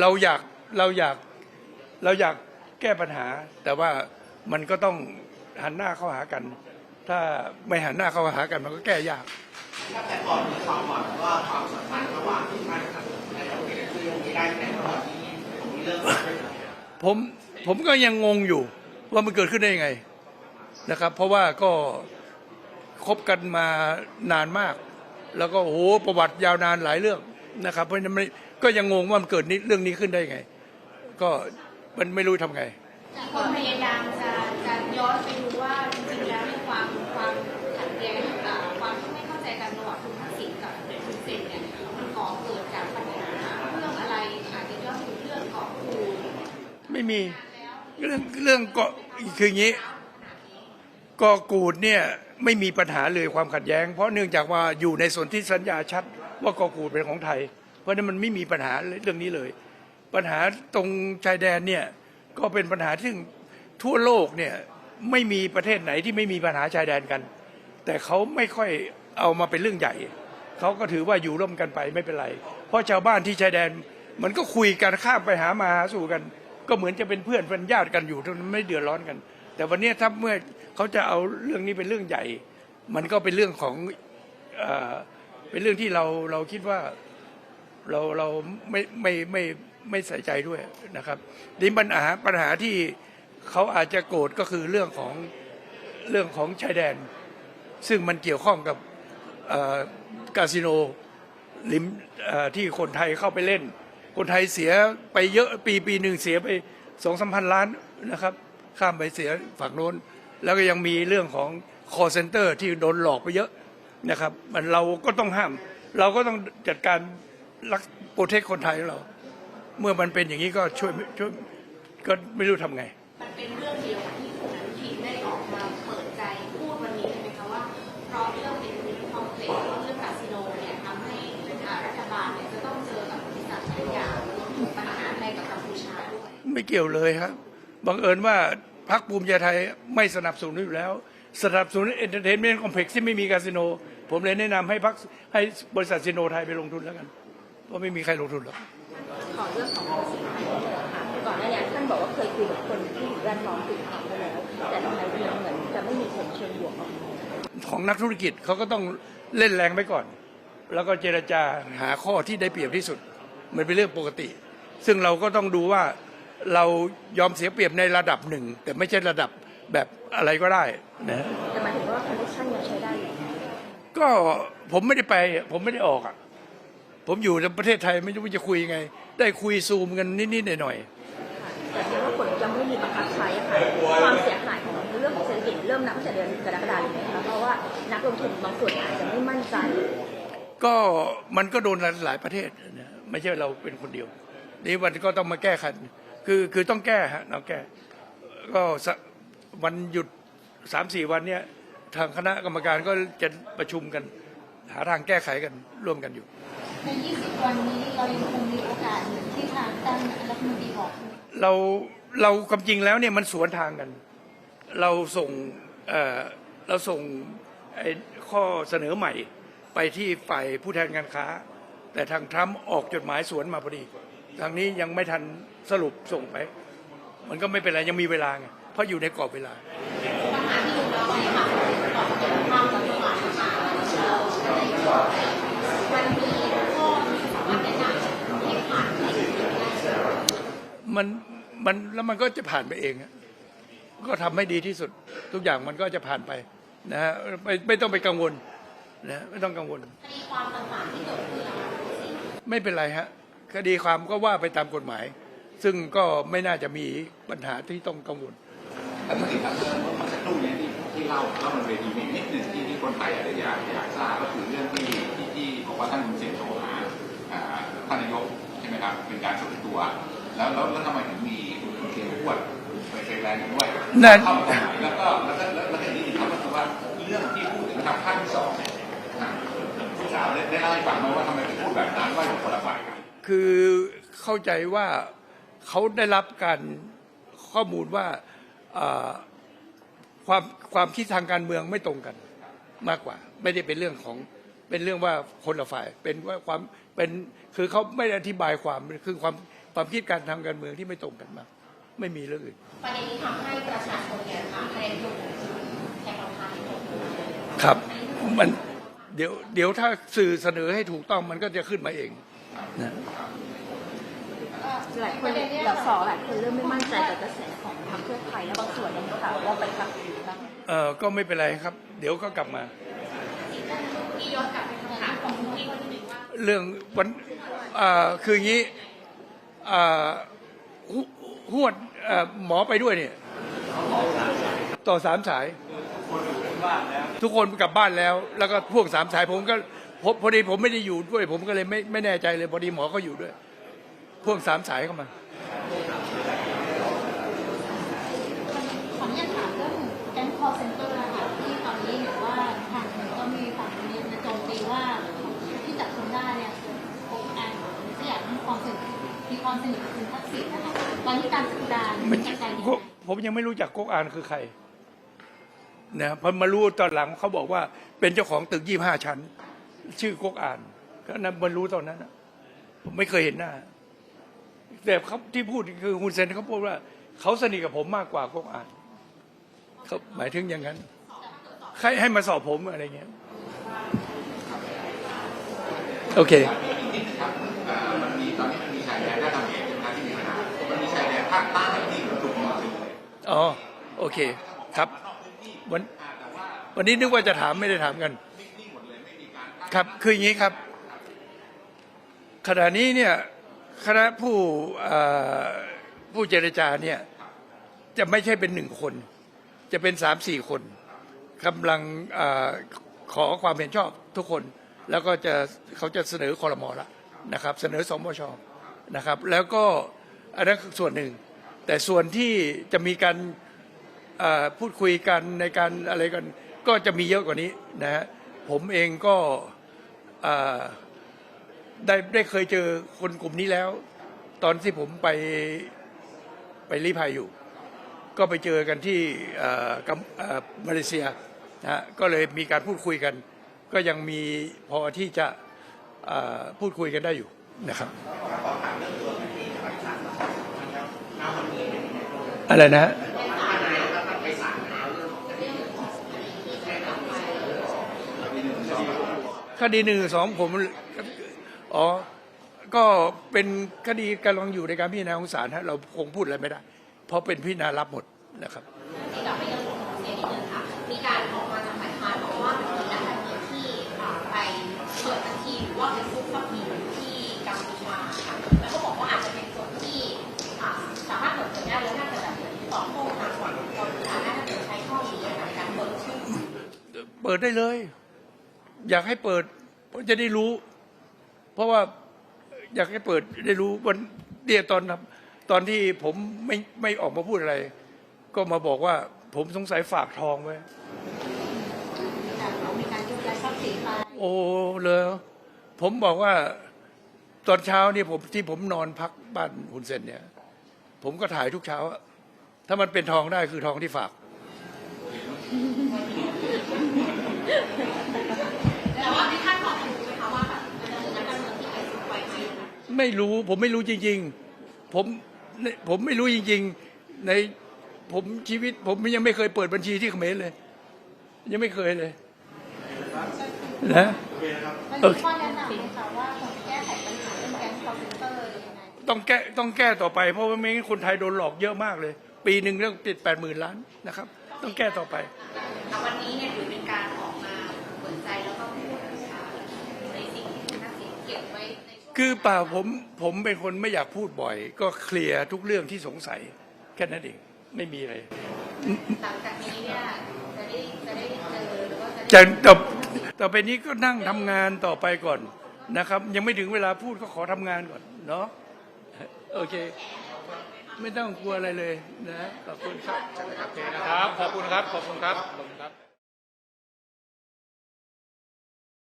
เราอยากเราอยากเราอยากแก้ปัญหา แต่ว่ามันก็ต้องหันหน้าเข้าหากัน ถ้าไม่หันหน้าเข้าหากันมันก็แก้ยากแต่ก่อนมีความหวังว่าความสัมพันธ์ระหว่างที่ท่านกับนายกเอกคือยังมีได้แต่ตอนนี้ผมมีเรื่องผมผมก็ยังงงอยู่ว่ามันเกิดขึ้นได้ยังไงนะครับ เพราะว่าก็คบกันมานานมาก แล้วก็โอ้โหประวัติยาวนานหลายเรื่องนะครับ เพราะฉะนั้นไม่ ก็ยังงงว่ามันเกิดนี้เรื่องนี้ขึ้นได้ยังไง ก็มันไม่รู้ทำไงคนพยายามจะจะย้อนไปดูว่าจริงๆแล้วเนี่ยความความขัดแย้งอ่าความที่ไม่เข้าใจกันระหว่างคุณทักษิณกับคุณเซนเนี่ยมันก่อเกิดจากปัญหาเรื่องอะไรอาจจะย้อนไปถึงเรื่องของครูไม่มีเรื่องเรื่องเกาะคืออย่างนี้เกาะกูดเนี่ยไม่มีปัญหาเลยความขัดแย้ง เพราะเนื่องจากว่าอยู่ในส่วนที่สัญญาชัดว่าเกาะกูดเป็นของไทยเพ ราะนั้นมันไม่มีปัญหาเรื่องนี้เลย ปัญหาตรงชายแดนเนี่ยก็เป็นปัญหาที่ทั่วโลกเนี่ยไม่มีประเทศไหนที่ไม่มีปัญหาชายแดนกัน แต่เขาไม่ค่อยเอามาเป็นเรื่องใหญ่เขาก็ถือว่าอยู่ร่วมกันไปไม่เป็นไร เพราะชาวบ้านที่ชายแดนมันก็คุยกันข้ามไปหามาหาสู่กัน ก็เหมือนจะเป็นเพื่อนเป็นญาติกันอยู่ทั้งนั้นไม่เดือดร้อนกัน แต่วันนี้ถ้าเมื่อเขาจะเอาเรื่องนี้เป็นเรื่องใหญ่ มันก็เป็นเรื่องของอเป็นเรื่องที่เราเราคิดว่า เราเราไม่ไม่ไม่ไม่ใส่ใจด้วยนะครับนี่ปัญหาปัญหาที่เขาอาจจะโกรธก็คือเรื่องของเรื่องของชายแดน ซึ่งมันเกี่ยวข้องกับคาสิโนลิมที่คนไทยเข้าไปเล่น คนไทยเสียไปเยอะปีปีหนึ่งเสียไปสองสามพันล้านนะครับ ข้ามไปเสียฝั่งโน้น แล้วก็ยังมีเรื่องของ call center ที่โดนหลอกไปเยอะนะครับ มันเราก็ต้องห้าม เราก็ต้องจัดการ รักโปรเทคคนไทยของเรา เมื่อมันเป็นอย่างนี้ก็ช่วยช่วยก็ไม่รู้ทำไง มันเป็นเรื่องเดียวที่คุณอนุทินได้ออกมาเปิดใจพูดวันนี้เลยไหมคะว่าเพราะเรื่องเป็นคอมเพล็กซ์เรื่องคาสิโนเนี่ยทำให้รัฐบาลเนี่ยจะต้องเจอกับบริษัททุกอย่างรวมถึงปัญหาในกับกัมพูชาด้วยไม่เกี่ยวเลยครับบังเอิญว่าพรรคภูมิใจไทยไม่สนับสนุนอยู่แล้ว สนับสนุนเอนเตอร์เทนเมนต์คอมเพล็กซ์ที่ไม่มีคาสิโน ผมเลยแนะนำให้พรรคให้บริษัทซิโนไทยไปลงทุนแล้วกัน เพราะไม่มีใครลงทุนหรอกขอเรื่องของภาษีไทยค่ะก่อนหน้านี้ท่านบอกว่าเคยคุยกับคนที่อยู่แวดล้อมติดขับไปแล้ว แต่ทำไมมันเหมือนจะไม่มีผลเชิงบวกออกมาของนักธุรกิจเขาก็ต้องเล่นแรงไปก่อน แล้วก็เจรจาหาข้อที่ได้เปรียบที่สุด มันเป็นเรื่องปกติ ซึ่งเราก็ต้องดูว่าเรายอมเสียเปรียบในระดับหนึ่ง แต่ไม่ใช่ระดับแบบอะไรก็ได้นะแต่หมายถึงว่าคอนเนคชั่นยังใช้ได้อยู่ก็ผมไม่ได้ไปผมไม่ได้ออกอะ ผมอยู่ในประเทศไทยไม่รู้จะคุยยังไง ได้คุยซูมกันนิดๆหน่อยค่ะแต่ว่าผลยังไม่มีบังคับใช้ค่ะความเสียหายของเรื่องของเศรษฐกิจเริ่มนับตั้งแต่เดือนกรกฎาคมเลยนะคะเพราะว่านักลงทุนบางส่วนอาจจะไม่มั่นใจๆก็มันก็โดนหลายประเทศนะไม่ใช่เราเป็นคนเดียวนี่มันก็ต้องมาแก้ขันคือคือต้องแก้ฮะเราแก้ ก็สะวันหยุดสามสี่วันเนี้ยทางคณะกรรมการก็จะประชุมกัน หาทางแก้ไขกันร่วมกันอยู่ ใน 20 วันนี้เรายังคงมีโอกาสที่ทางท่านรัฐมนตรีบอกเราเราความจริงแล้วเนี่ยมันสวนทางกัน เราส่งเอ่อเราส่งข้อเสนอใหม่ไปที่ฝ่ายผู้แทนการค้า แต่ทางทรัมป์ออกจดหมายสวนมาพอดี ทางนี้ยังไม่ทันสรุปส่งไป มันก็ไม่เป็นไรยังมีเวลาไงเพราะอยู่ในกรอบเวลาปัญหาที่อยู่เราเนี่ยค่ะก่อนจะข้ามกับจังหวัดมามันมีข้อที่สามารถแนะนำให้ผ่านให้ถึงได้ มันมันแล้วมันก็จะผ่านไปเองอะก็ทำให้ดีที่สุด ทุกอย่างมันก็จะผ่านไปนะฮะไม่ไม่ต้องไปกังวลนะไม่ต้องกังวลคดีความต่างๆที่เกิดขึ้นนะคะไม่เป็นไรฮะคดีความก็ว่าไปตามกฎหมาย ซึ่งก็ไม่น่าจะมีปัญหาที่ต้องกังวลแต่เมื่อกี้ครับเรื่องเมื่อสักครู่เนี้ที่ที่เล่าเล่าบนเวทีมีนิดหนึ่งที่ที่คนไทยอาจจะอยากอยากทราบก็คือเรื่องที่ที่ที่บอกว่าท่านคุณเสียโทรหาอ่าท่านนายกใช่ไหมครับเป็นการส่วนตัว แล้วแล้วแล้วทำไมถึงมีคุณเคียนวดไปเฟรแลนด์อยู่ด้วยนั่น เข้ามาตรงไหนแล้วก็แล้วก็แล้วแล้วก็อีกนิดหนึงครับก็คือว่าเรื่องที่พูดถึงทางภาคที่สองเนี่ยอ่าผู้สาวได้ได้เล่าให้ฟังไหมว่าทำไมถึงพูดแบบนั้นว่าอยู่คนละฝ่ายกัน คือเข้าใจว่าเขาได้รับการข้อมูลว่าอ่าความความคิดทางการเมืองไม่ตรงกันมากกว่า ไม่ได้เป็นเรื่องของเป็นเรื่องว่าคนละฝ่ายเป็นว่าความเป็นคือเขาไม่ได้อธิบายความคือความ ความคิดการทำการเมืองที่ไม่ตรงกันมาก ไม่มีเรื่องอื่นประเด็นนี้ทำให้ประชาชนเนี่ยค่ะคะแนนนิยมแข่งขันขันครับมันเดี๋ยวเดี๋ยวถ้าสื่อเสนอให้ถูกต้องมันก็จะขึ้นมาเองนะหลายคนหลักสอหลายคนเริ่มไม่มั่นใจกับกระแสของพรรคเพื่อไทยและบางส่วนยังข่าวว่าไปพรรคอื่นบ้างเออก็ไม่เป็นไรครับ เดี๋ยวก็กลับมาที่ย้อนกลับไปคำถามของคุณที่คนหนึ่งว่าเรื่องวันอ่าคืออย่างนี้อ่า หวดหมอไปด้วยเนี่ยต่อสามสาย ทุกคนกลับบ้านแล้ว แล้วก็พวกสามสายผมก็พอพอดีผมไม่ได้อยู่ด้วย ผมก็เลยไม่ไม่แน่ใจเลยพอดีหมอเขาอยู่ด้วย พวกสามสายเข้ามา ขออนุญาตถามเรื่องแก๊ง call center นะคะที่ตอนนี้เห็นว่าทางก็มีฝั่งนี้จะโจมตีว่าที่จับคุมได้เนี่ยโอ้แอนที่อยากมีความสนิทมี ความสนิทกับคุณทักษิณนะคะตอนที่การจัดาไม่จัดการยังก็ไงผมยังไม่รู้จักกกอานคือใครนะพอมารู้ตอนหลังเขาบอกว่าเป็นเจ้าของตึกยี่ห้าชั้น ชื่อกกอานก็นั้นมารู้ตอนนั้นผมไม่เคยเห็นหน้า แต่เขาที่พูดคือฮุนเซนเขาพูดว่าเขาสนิทกับผมมากกว่ากกอานเขาหมายถึงอย่างนั้นใครให้มาสอบผมอะไรเงี้ยโอเค ภาคใต้ที่ถูกมองถึงเลยอ๋อโอเคครับวันวันนี้นึกว่าจะถามไม่ได้ถามกัน ครับคืออย่างนี้ครับ ขณะนี้เนี่ยคณะผู้เอ่อผู้เจรจาเนี่ยจะไม่ใช่เป็นหนึ่งคน จะเป็นสามสี่คนกำลังเออขอความเห็นชอบทุกคน แล้วก็จะเขาจะเสนอคอรมอละนะครับ เสนอสมชนะครับ แล้วก็ อันนั้นคือส่วนหนึ่ง แต่ส่วนที่จะมีการพูดคุยกันในการอะไรกัน ก็จะมีเยอะกว่านี้นะฮะผมเองก็ได้ได้เคยเจอคนกลุ่มนี้แล้ว ตอนที่ผมไปไปรีภัยอยู่ ก็ไปเจอกันที่กัมมาเลเซียนะฮะก็เลยมีการพูดคุยกัน ก็ยังมีพอที่จะพูดคุยกันได้อยู่นะครับ อะไรนะ คดีหนึ่งสองผมอ๋อ ก็เป็นคดีกำลังอยู่ในการพิจารณาของศาลฮะเราคงพูดอะไรไม่ได้ เพราะเป็นพิจารณารับหมดนะครับ ดได้เลย อยากให้เปิดเพราะจะได้รู้ เพราะว่าอยากให้เปิดได้รู้วันเดียตอนครับตอนที่ผมไม่ไม่ออกมาพูดอะไร ก็มาบอกว่าผมสงสัยฝากทองไว้แต่เรามีการยกย้ายทรัพย์สินไปโอ้เลยผมบอกว่าตอนเช้านี่ผมที่ผมนอนพักบ้านหุนเซนเนี่ย ผมก็ถ่ายทุกเช้าอะถ้ามันเป็นทองได้คือทองที่ฝาก แต่ว่าที่ท่านบอกถูกไหมคะว่าแบบมันจะมีนักการเมืองที่ไปซุปไว้ไหม ไม่รู้ ผมไม่รู้จริง ๆ ผมผมไม่รู้จริง ๆ ในผมชีวิต ผมยังไม่เคยเปิดบัญชีที่เขมรเลย ยังไม่เคยเลยนะมันมีข้อแนะนำไหมคะว่าควรแก้ไขปัญหาเรื่องแก๊ง call center ยังไงต้องแก้ต้องแก้ต่อไป เพราะว่าไม่งั้นคนไทยโดนหลอกเยอะมากเลย ปีหนึ่งเรื่องติดแปดหมื่นล้านนะครับ ต้องแก้ต่อไปแต่วันนี้เนี่ยถือ คือเปล่าผมผมเป็นคนไม่อยากพูดบ่อย ก็เคลียร์ทุกเรื่องที่สงสัย แค่นั้นเองไม่มีอะไรหลังจากนี้เนี่ยจะได้จะได้เจอหรือว่าจะจะต่อต่อไปนี้ก็นั่งทำงานต่อไปก่อนนะครับ ยังไม่ถึงเวลาพูดก็ขอทำงานก่อนเนาะโอเค ไม่ต้องกลัวอะไรเลยนะขอบคุณครับ โอเคนะครับ ขอบคุณครับ ขอบคุณครับ ขอบคุณครับ